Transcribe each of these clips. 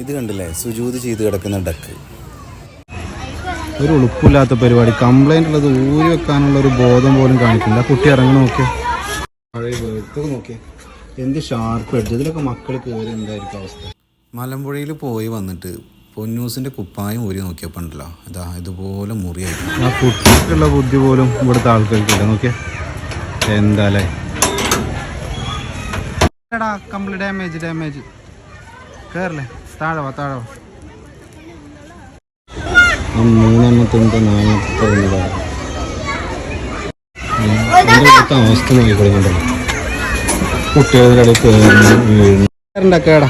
ഇത് കണ്ടില്ലേ? സുജൂത് ചെയ്ത് കിടക്കുന്ന ഡക്ക്. ഒരു ഉളുപ്പില്ലാത്ത പരിപാടി. കംപ്ലൈന്റ് ഉള്ളത് ഊരി വെക്കാനുള്ള ഒരു ബോധം പോലും കാണിക്കില്ല കുട്ടി ഇറങ്ങി നോക്കിയ. പഴയ ഇതൊക്കെ നോക്കിയേ. എന്ത് ഷാർപ്പ് എടുത്തു ഇതിലൊക്കെ മക്കൾ കയറി എന്തായിരിക്കും അവസ്ഥ? മലമ്പുഴയിൽ പോയി വന്നിട്ട് പൊന്നൂസിന്റെ കുപ്പായം ഊരി നോക്കിയപ്പോൾ ഉണ്ടല്ലോ ഇതാ ഇതുപോലെ മുറിയായിരുന്നു ആ കുട്ടിക്കുള്ള ബുദ്ധി പോലും ഇവിടുത്തെ ആൾക്കാർക്കില്ല നോക്കിയേ. എന്താല്ലേ എടാ കംപ്ലീറ്റ് ഡാമേജ് ഡാമേജ് കയറല്ലേ താഴെ വാ താഴെ വാ മൂന്നെണ്ണത്തെ എന്താ നാലെണ്ണത്തെ നോക്കിക്കൊടുക്കണ്ടല്ലോ കുട്ടികളുടെ ഇടയിൽ കയറുന്നു വീഴുന്നു കയറണ്ടക്കേടാ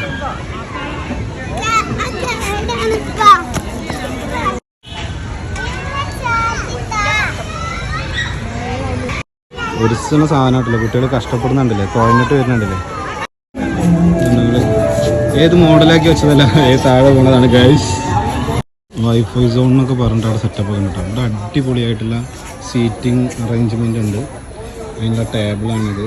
ഒരുസണ സാധനമായിട്ടില്ല കുട്ടികൾ കഷ്ടപ്പെടുന്നുണ്ടല്ലേ? കുഴഞ്ഞിട്ട് വരുന്നുണ്ടല്ലേ? ഏത് മോഡലാക്കി വെച്ചതല്ല. ഏത് താഴെ പോണതാണ് ഗൈസ് വൈഫൈ സോൺ എന്നൊക്കെ പറഞ്ഞിട്ട് അവിടെ സെറ്റപ്പ് ഒക്കെ കിട്ടും. ഇവിടെ അടിപൊളിയായിട്ടുള്ള സീറ്റിംഗ് അറേഞ്ച്മെന്റ് ഉണ്ട്. അതിനുള്ള ടേബിളാണിത്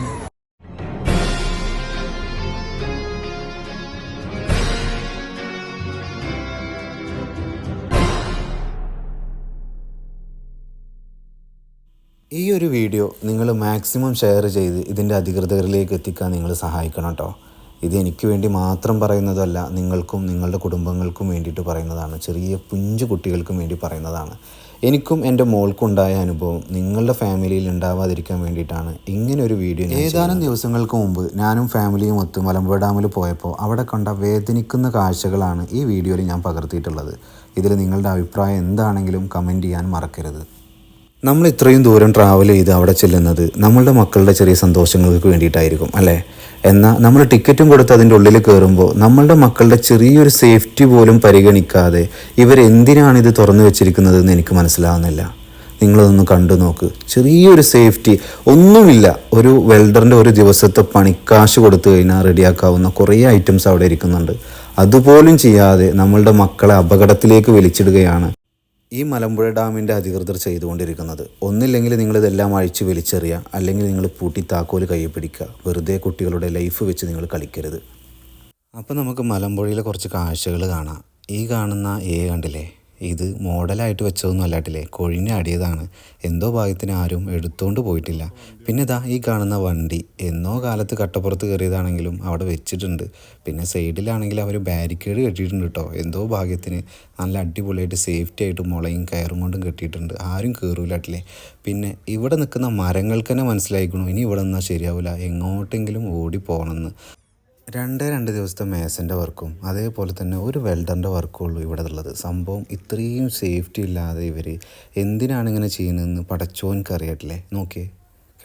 ഈ ഒരു വീഡിയോ നിങ്ങൾ മാക്സിമം ഷെയർ ചെയ്ത് ഇതിന്റെ അധികൃതരിലേക്ക് എത്തിക്കാൻ നിങ്ങൾ സഹായിക്കണം കേട്ടോ. ഇത് എനിക്ക് വേണ്ടി മാത്രം പറയുന്നതല്ല നിങ്ങൾക്കും നിങ്ങളുടെ കുടുംബങ്ങൾക്കും വേണ്ടിയിട്ട് പറയുന്നതാണ്. ചെറിയ പുഞ്ചു കുട്ടികൾക്കും വേണ്ടി പറയുന്നതാണ്. എനിക്കും എന്റെ മോൾക്കുണ്ടായ അനുഭവം നിങ്ങളുടെ ഫാമിലിയിൽ ഉണ്ടാവാതിരിക്കാൻ വേണ്ടിയിട്ടാണ് ഇങ്ങനെ ഒരു വീഡിയോ ഏതാനും ദിവസങ്ങൾക്ക് മുമ്പ് ഞാനും ഫാമിലിയും ഒത്ത് മലമ്പുഴ ഡാമിൽ പോയപ്പോൾ അവിടെ കണ്ട വേദനിക്കുന്ന കാഴ്ചകളാണ് ഈ വീഡിയോയിൽ ഞാൻ പകർത്തിയിട്ടുള്ളത്. ഇതിൽ നിങ്ങളുടെ അഭിപ്രായം എന്താണെങ്കിലും കമന്റ് ചെയ്യാൻ മറക്കരുത്. നമ്മൾ ഇത്രയും ദൂരം ട്രാവൽ ചെയ്ത് അവിടെ ചെല്ലുന്നത് നമ്മളുടെ മക്കളുടെ ചെറിയ സന്തോഷങ്ങൾക്ക് വേണ്ടിയിട്ടായിരിക്കും അല്ലേ? എന്നാൽ നമ്മൾ ടിക്കറ്റും കൊടുത്ത് അതിന്റെ ഉള്ളിൽ കയറുമ്പോൾ നമ്മളുടെ മക്കളുടെ ചെറിയൊരു സേഫ്റ്റി പോലും പരിഗണിക്കാതെ ഇവരെന്തിനാണ് ഇത് തുറന്നു വെച്ചിരിക്കുന്നതെന്ന് എനിക്ക് മനസ്സിലാവുന്നില്ല. നിങ്ങളതൊന്ന് കണ്ടു നോക്ക്. ചെറിയൊരു സേഫ്റ്റി ഒന്നുമില്ല. ഒരു വെൽഡറിന്റെ ഒരു ദിവസത്തെ പണിക്കാശ് കൊടുത്തു കഴിഞ്ഞാൽ റെഡിയാക്കാവുന്ന കുറേ ഐറ്റംസ് അവിടെ ഇരിക്കുന്നുണ്ട്. അതുപോലും ചെയ്യാതെ നമ്മളുടെ മക്കളെ അപകടത്തിലേക്ക് വലിച്ചിടുകയാണ്. ഈ മലമ്പുഴ ഡാമിന്റെ അധികൃതർ ചെയ്തുകൊണ്ടിരിക്കുന്നത്. ഒന്നില്ലെങ്കിൽ നിങ്ങളിതെല്ലാം അഴിച്ച് വലിച്ചെറിയുക അല്ലെങ്കിൽ നിങ്ങൾ പൂട്ടി താക്കോൽ കൈ പിടിക്കുക. വെറുതെ കുട്ടികളുടെ ലൈഫ് വെച്ച് നിങ്ങൾ കളിക്കരുത്. അപ്പോൾ നമുക്ക് മലമ്പുഴയിലെ കുറച്ച് കാഴ്ചകൾ കാണാം. ഈ കാണുന്ന ഏ കണ്ടില്ലേ? ഇത് മോഡലായിട്ട് വെച്ചതൊന്നും അല്ലാട്ടില്ലേ? കൊഴിഞ്ഞാടിയതാണ് എന്തോ ഭാഗത്തിന് ആരും എടുത്തുകൊണ്ട് പോയിട്ടില്ല. പിന്നെ ഇതാ ഈ കാണുന്ന വണ്ടി. എന്നോ കാലത്ത് കട്ടപ്പുറത്ത് കയറിയതാണെങ്കിലും അവിടെ വെച്ചിട്ടുണ്ട്. പിന്നെ സൈഡിലാണെങ്കിൽ അവർ ബാരിക്കേഡ് കെട്ടിയിട്ടുണ്ട് കേട്ടോ എന്തോ ഭാഗ്യത്തിന് നല്ല അടിപൊളിയായിട്ട് സേഫ്റ്റി ആയിട്ട് മുളയും കയറും കൊണ്ടും കെട്ടിയിട്ടുണ്ട്. ആരും കയറൂലാട്ടില്ലേ പിന്നെ ഇവിടെ നിൽക്കുന്ന മരങ്ങൾക്ക് തന്നെ മനസ്സിലായിക്കണു. ഇനി ഇവിടെ നിന്നാൽ ശരിയാവില്ല എങ്ങോട്ടെങ്കിലും ഓടി പോകണമെന്ന് രണ്ടേ രണ്ട് ദിവസത്തെ മേസന്റെ വർക്കും അതേപോലെ തന്നെ ഒരു വെൽഡറിന്റെ വർക്കും ഉള്ളൂ ഇവിടെ ഉള്ളത് സംഭവം ഇത്രയും സേഫ്റ്റി ഇല്ലാതെ ഇവർ എന്തിനാണ് ഇങ്ങനെ ചെയ്യുന്നതെന്ന് പടച്ചോൻ അറിയട്ടില്ലേ നോക്കിയേ.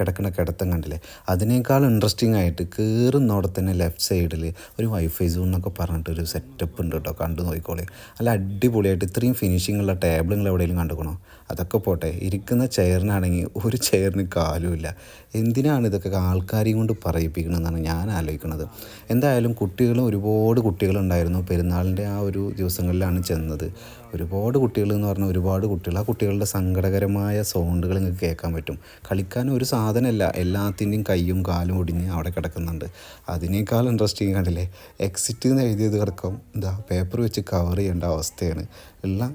കിടക്കണ കിടത്തം കണ്ടില്ലേ? അതിനേക്കാൾ ഇൻട്രസ്റ്റിംഗ് ആയിട്ട് കയറുന്നവിടെ തന്നെ ലെഫ്റ്റ് സൈഡിൽ ഒരു വൈഫൈ സോൺ എന്നൊക്കെ പറഞ്ഞിട്ട് ഒരു സെറ്റപ്പ് ഉണ്ട് കേട്ടോ. കണ്ടു നോക്കിക്കോളേ. അല്ല അടിപൊളിയായിട്ട് ഇത്രയും ഫിനിഷിങ്ങുള്ള ടേബിൾ നിങ്ങൾ എവിടെയെങ്കിലും കണ്ടുക്കണോ? അതൊക്കെ പോട്ടെ. ഇരിക്കുന്ന ചെയറിനാണെങ്കിൽ ഒരു ചെയറിന് കാലുമില്ല എന്തിനാണ് ഇതൊക്കെ ആൾക്കാരെയും കൊണ്ട് പറയിപ്പിക്കണമെന്നാണ് ഞാൻ ആലോചിക്കുന്നത്. എന്തായാലും കുട്ടികളും ഒരുപാട് കുട്ടികളുണ്ടായിരുന്നു. പെരുന്നാളിന്റെ ആ ഒരു ദിവസങ്ങളിലാണ് ചെന്നത്. ഒരുപാട് കുട്ടികൾ എന്ന് പറഞ്ഞാൽ ഒരുപാട് കുട്ടികൾ. ആ കുട്ടികളുടെ സങ്കടകരമായ സൗണ്ടുകൾ നിങ്ങൾക്ക് കേൾക്കാൻ പറ്റും. കളിക്കാൻ ഒരു സാധനമല്ല. എല്ലാത്തിന്റെയും കൈയും കാലും ഒടിഞ്ഞ് അവിടെ കിടക്കുന്നുണ്ട്. അതിനേക്കാൾ ഇൻട്രസ്റ്റിംഗ് കണ്ടില്ലേ? എക്സിറ്റ് എന്ന് എഴുതിയത് കിടക്കും എന്താ പേപ്പർ വെച്ച് കവർ ചെയ്യേണ്ട അവസ്ഥയാണ്. എല്ലാം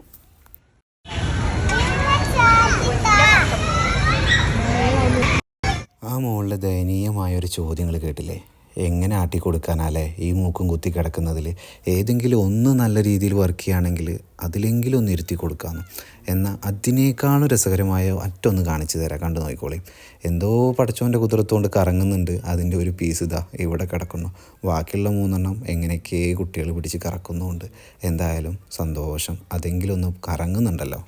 ആ മുകളിലെ ദയനീയമായ ഒരു ചോദ്യങ്ങൾ കേട്ടില്ലേ? എങ്ങനെ ആട്ടി കൊടുക്കാനല്ലേ? ഈ മൂക്കും കുത്തി കിടക്കുന്നതിൽ ഏതെങ്കിലും ഒന്ന് നല്ല രീതിയിൽ വർക്ക് ചെയ്യുകയാണെങ്കിൽ അതിലെങ്കിലും ഒന്ന് ഇരുത്തി കൊടുക്കാമെന്ന് എന്നാൽ അതിനേക്കാളും രസകരമായ ഒറ്റൊന്ന് കാണിച്ചു തരാം. കണ്ടു നോക്കിക്കോളി. എന്തോ പടച്ചോന്റെ കുതിരത്തുകൊണ്ട് കറങ്ങുന്നുണ്ട്. അതിന്റെ ഒരു പീസ് ഇതാ ഇവിടെ കിടക്കുന്നു. ബാക്കിയുള്ള മൂന്നെണ്ണം എങ്ങനെയൊക്കെ കുട്ടികൾ പിടിച്ച് കറക്കുന്നുമുണ്ട് എന്തായാലും സന്തോഷം. അതെങ്കിലും ഒന്ന് കറങ്ങുന്നുണ്ടല്ലോ.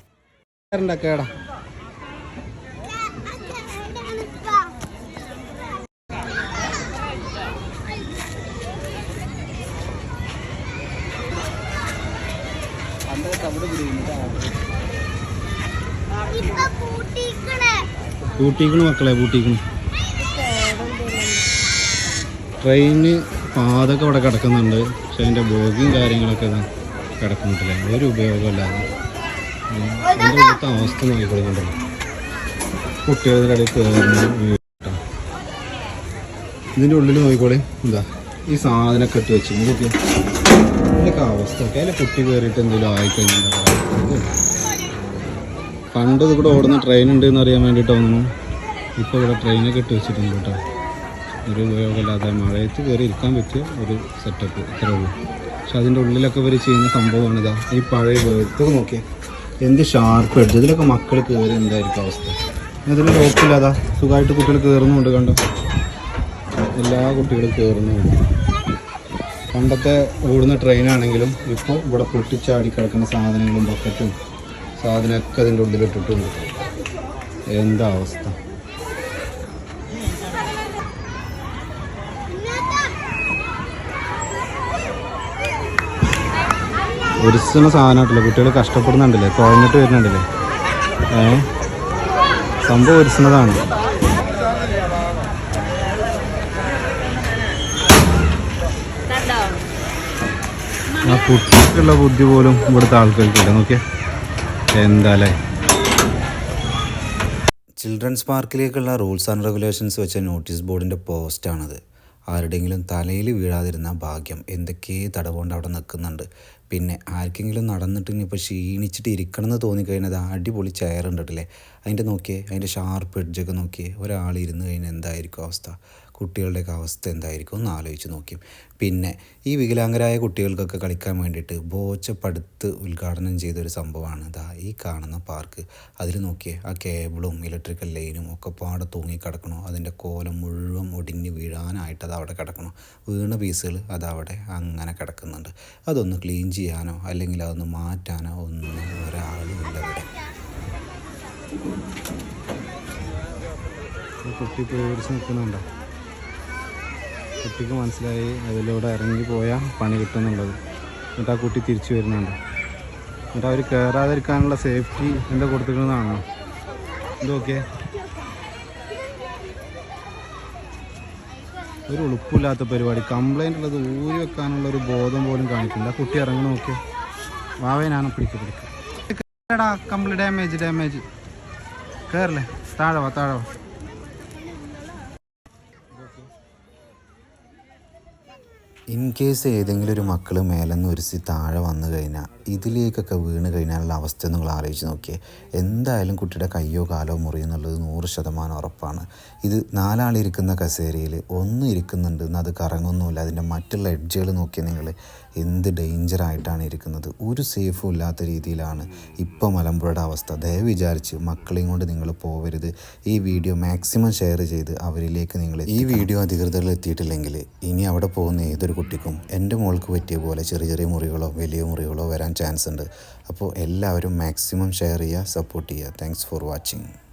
പൂട്ടിക്കണു മക്കളെ കൂട്ടിക്കണു ട്രെയിന് പാതൊക്കെ ഇവിടെ കിടക്കുന്നുണ്ട്. പക്ഷെ അതിന്റെ ബോഗിയും കാര്യങ്ങളൊക്കെ ഇതാ കിടക്കുന്നുണ്ടല്ലേ ഒരു ഉപയോഗമില്ലാതെ. അതിന്റെ ഇവിടുത്തെ അവസ്ഥ നോക്കിക്കൊടുക്കുന്നുണ്ടല്ലോ കുട്ടികളുടെ ഇടയിൽ. ഇതിന്റെ ഉള്ളിൽ നോക്കിക്കോളെ. എന്താ ഈ സാധനമൊക്കെ ഇട്ട് വെച്ചു. നോക്കി ഇതിന്റെ ഇതിന്റെയൊക്കെ അവസ്ഥ. ഒക്കെ. അതിൽ കുട്ടി കയറിയിട്ട് എന്തെങ്കിലും ആയിക്കഴിഞ്ഞാൽ പണ്ട് ഇവിടെ ഓടുന്ന ട്രെയിൻ ഉണ്ട് എന്ന് അറിയാൻ വേണ്ടിയിട്ട് തോന്നുന്നു ഇപ്പോൾ ഇവിടെ ട്രെയിനൊക്കെ ഇട്ട് വെച്ചിട്ടുണ്ട് കേട്ടോ. ഒരു ഉപയോഗമില്ലാതെ മഴയത്ത് കയറി ഇരിക്കാൻ പറ്റിയ ഒരു സെറ്റപ്പ് ഇത്രേ ഉള്ളൂ. പക്ഷെ അതിന്റെ ഉള്ളിലൊക്കെ ഇവർ ചെയ്യുന്ന സംഭവമാണ് ഇതാ. ഈ പഴയ ഇതൊക്കെ നോക്കിയേ. എന്ത് ഷാർപ്പ് എടുത്തു. ഇതിലൊക്കെ മക്കൾ കയറി എന്തായിരിക്കും അവസ്ഥ? ഇതിൽ ലോക്കില്ലാതാ സുഖമായിട്ട് കുട്ടികൾ കയറുന്നുണ്ട് കണ്ടോ? എല്ലാ കുട്ടികളും കയറുന്നുണ്ട്. പണ്ടത്തെ ഓടുന്ന ട്രെയിനാണെങ്കിലും ഇപ്പോൾ ഇവിടെ പൊട്ടിച്ചാടി കിടക്കുന്ന സാധനങ്ങളും ബക്കറ്റും സാധനമൊക്കെ അതിന്റെ ഉള്ളിലിട്ടിട്ടുണ്ട് എന്താ അവസ്ഥ? ഒരിക്കുന്ന സാധനമായിട്ടില്ല കുട്ടികൾ കഷ്ടപ്പെടുന്നുണ്ടല്ലേ? കുഴഞ്ഞിട്ട് വരുന്നുണ്ടല്ലേ? ഏ? സംഭവം ഒരിക്കുന്നതാണ് ആ കുട്ടിക്കുള്ള ബുദ്ധി പോലും ഇവിടുത്തെ ആൾക്കാർക്കില്ല. എന്താല്ലേ ചിൽഡ്രൻസ് പാർക്കിലേക്കുള്ള റൂൾസ് ആൻഡ് റെഗുലേഷൻസ് വെച്ച നോട്ടീസ് ബോർഡിന്റെ പോസ്റ്റാണത്. ആരുടെയെങ്കിലും തലയിൽ വീഴാതിരുന്ന ഭാഗ്യം എന്തൊക്കെ തടവുകൊണ്ട് അവിടെ നിൽക്കുന്നുണ്ട്. പിന്നെ ആർക്കെങ്കിലും നടന്നിട്ട് ഇനിയിപ്പോൾ ക്ഷീണിച്ചിട്ട് ഇരിക്കണമെന്ന് തോന്നിക്കഴിഞ്ഞാൽ അടിപൊളി ചെയർ ഉണ്ടല്ലേ? അതിന്റെ നോക്കിയേ അതിന്റെ ഷാർപ്പ് എഡ്ജൊക്കെ നോക്കിയേ ഒരാൾ ഇരുന്ന് കഴിഞ്ഞാൽ എന്തായിരിക്കും അവസ്ഥ? കുട്ടികളുടെയൊക്കെ അവസ്ഥ എന്തായിരിക്കും ഒന്ന് ആലോചിച്ച് നോക്കി. പിന്നെ ഈ വികലാംഗരായ കുട്ടികൾക്കൊക്കെ കളിക്കാൻ വേണ്ടിയിട്ട് ബോച്ചപ്പടുത്ത് ഉദ്ഘാടനം ചെയ്തൊരു സംഭവമാണ്. ഇതാ ഈ കാണുന്ന പാർക്ക്. അതിൽ നോക്കിയേ ആ കേബിളും ഇലക്ട്രിക്കൽ ലൈനും ഒക്കെ പാടെ തൂങ്ങി കിടക്കണോ. അതിന്റെ കോലം മുഴുവൻ ഒടിഞ്ഞ് വീഴാനായിട്ട് അത് അവിടെ കിടക്കണോ. വീണ പീസുകൾ അതവിടെ അങ്ങനെ കിടക്കുന്നുണ്ട്. അതൊന്ന് ക്ലീൻ ചെയ്യാനോ അല്ലെങ്കിൽ അതൊന്ന് മാറ്റാനോ ഒന്നും ഒരാളും ഇല്ല ഇവിടെ. കുട്ടി പേടിച്ച് നിൽക്കുന്നുണ്ടോ? കുട്ടിക്ക് മനസ്സിലായി അതിലൂടെ ഇറങ്ങി പോയാൽ പണി കിട്ടുന്നുള്ളത്. എന്നിട്ട് ആ കുട്ടി തിരിച്ചു വരുന്നുണ്ട്. എന്നിട്ട് അവർ കയറാതിരിക്കാനുള്ള സേഫ്റ്റി എന്താ കൊടുത്തിരുന്നതാണോ ഇതൊക്കെ ഒരു ഉളുപ്പില്ലാത്ത പരിപാടി. കംപ്ലൈന്റ് ഉള്ളത് ഊരി വെക്കാനുള്ള ഒരു ബോധം പോലും കാണിക്കില്ല. കുട്ടി ഇറങ്ങി നോക്കിയേ വാവേനാണ് പിടിക്കുക പിടിക്കുക കംപ്ലീറ്റ് ഡാമേജ് ഡാമേജ് കയറില്ലേ താഴെ വാ താഴെ ഇൻ കേസ് ഏതെങ്കിലും ഒരു മക്കൾ മേലെന്ന് ഒരുസി താഴെ വന്നു കഴിഞ്ഞാൽ ഇതിലേക്കൊക്കെ വീണ് കഴിഞ്ഞാലുള്ള അവസ്ഥ നിങ്ങൾ ആലോചിച്ച് നോക്കിയേ. എന്തായാലും കുട്ടിയുടെ കയ്യോ കാലോ മുറിയുന്നുള്ളത് നൂറ് ശതമാനം ഉറപ്പാണ്. ഇത് നാലാളിരിക്കുന്ന കസേരയിൽ ഒന്ന് ഇരിക്കുന്നുണ്ട് എന്ന് അത് കറങ്ങുന്നുമില്ല. അതിന്റെ മറ്റുള്ള എഡ്ജുകൾ നോക്കിയ നിങ്ങൾ എന്ത് ഡേഞ്ചറായിട്ടാണ് ഇരിക്കുന്നത്. ഒരു സേഫും ഇല്ലാത്ത രീതിയിലാണ് ഇപ്പോൾ മലമ്പുഴയുടെ അവസ്ഥ. ദയവ് വിചാരിച്ച് മക്കളെയും കൊണ്ട് നിങ്ങൾ പോവരുത്. ഈ വീഡിയോ മാക്സിമം ഷെയർ ചെയ്ത് അവരിലേക്ക് നിങ്ങൾ ഈ വീഡിയോ അധികൃതരിൽ എത്തിയിട്ടില്ലെങ്കിൽ ഇനി അവിടെ പോകുന്ന ഏതൊരു കുട്ടിക്കും എന്റെ മോൾക്ക് പറ്റിയ പോലെ ചെറിയ ചെറിയ മുറികളോ വലിയ മുറികളോ വരാൻ ചാൻസ് ഉണ്ട് അപ്പോൾ എല്ലാവരും മാക്സിമം ഷെയർ ചെയ്യുക സപ്പോർട്ട് ചെയ്യുക. Thanks for watching